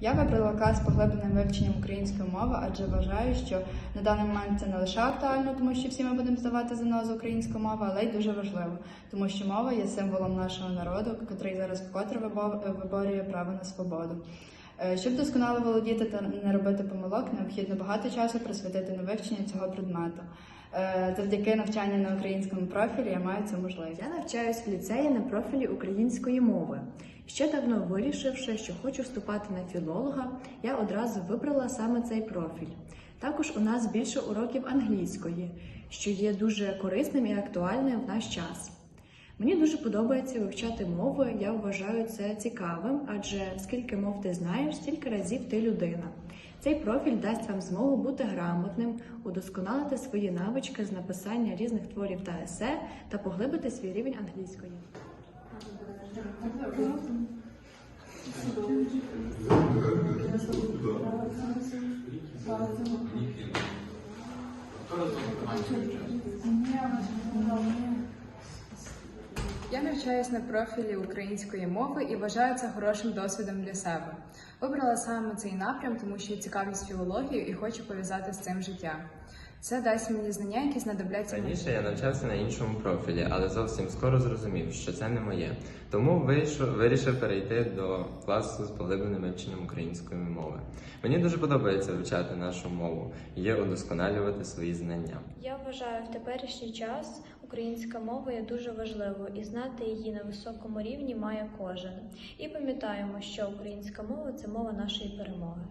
Я вибрала клас поглибленим вивченням української мови, адже вважаю, що на даний момент це не лише актуально, тому що всі ми будемо здавати за з української мови, але й дуже важливо, тому що мова є символом нашого народу, котрий зараз вкотре вибо- виборює право на свободу. Е, Щоб досконало володіти та не робити помилок, необхідно багато часу присвятити на вивчення цього предмету. Е, Завдяки навчанню на українському профілі я маю цю можливість. Я навчаюсь в ліцеї на профілі української мови. Ще давно вирішивши, що хочу вступати на філолога, я одразу вибрала саме цей профіль. Також у нас більше уроків англійської, що є дуже корисним і актуальним в наш час. Мені дуже подобається вивчати мови. Я вважаю це цікавим, адже скільки мов ти знаєш, стільки разів ти людина. Цей профіль дасть вам змогу бути грамотним, удосконалити свої навички з написання різних творів та есе та поглибити свій рівень англійської. Я навчаюсь на профілі української мови і вважаю це хорошим досвідом для себе. Вибрала саме цей напрям, тому що я цікавлюсь філологією і хочу пов'язати з цим життя. Це дасть мені знання, які знадобляться. Раніше я навчався на іншому профілі, але зовсім скоро зрозумів, що це не моє. Тому вийшов, вирішив перейти до класу з поглибленим вивченням української мови. Мені дуже подобається вивчати нашу мову і удосконалювати свої знання. Я вважаю, в теперішній час українська мова є дуже важливою і знати її на високому рівні має кожен. І пам'ятаємо, що українська мова це мова нашої перемоги.